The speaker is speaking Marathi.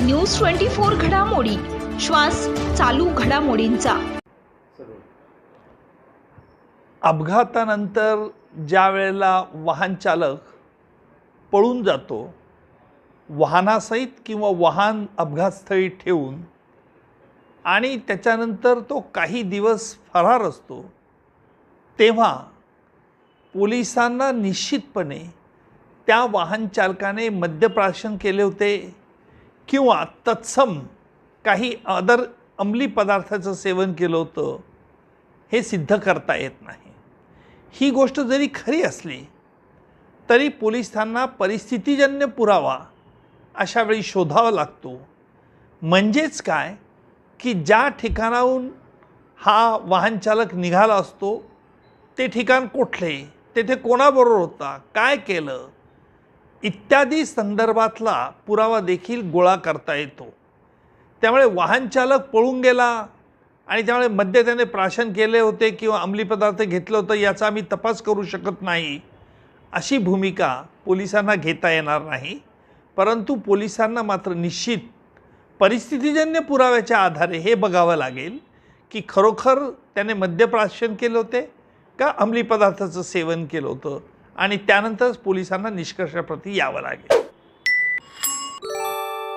न्यूज ट्वेंटी फोर घडामोडी. श्वास चालू घडामोडींचा. अपघातानंतर ज्या वेळेला वाहन चालक पळून जातो वाहनासहित किंवा वाहन अपघातस्थळी ठेवून आणि त्याच्यानंतर तो काही दिवस फरार असतो तेव्हा पोलिसांना निश्चितपणे त्या वाहन चालकाने मद्यप्राशन केले होते. किंवा तत्सम काही अदर अंमली पदार्थाचं सेवन केलं होतं हे सिद्ध करता येत नाही. ही गोष्ट जरी खरी असली तरी पोलिसांना परिस्थितीजन्य पुरावा अशा वेळी शोधावा लागतो. म्हणजेच काय? की ज्या ठिकाणाहून हा वाहनचालक निघाला असतो ते ठिकाण कुठले? तेथे कोणाबरोबर होता? काय केलं? इत्यादी संदर्भातला पुरावा देखील गोळा करता येतो. त्यामुळे वाहनचालक पळून गेला आणि त्यामुळे मद्य त्याने प्राशन केले होते किंवा अंमली पदार्थ घेतलं होतं याचा आम्ही तपास करू शकत नाही. अशी भूमिका पोलिसांना घेता येणार नाही. परंतु पोलिसांना मात्र निश्चित परिस्थितीजन्य पुराव्याच्या आधारे हे बघावं लागेल की खरोखर त्याने मद्यप्राशन केलं होते का अंमली पदार्थाचं सेवन केलं होतं. आणि त्यानंतरच पोलिसांना निष्कर्षाप्रती यावं लागेल.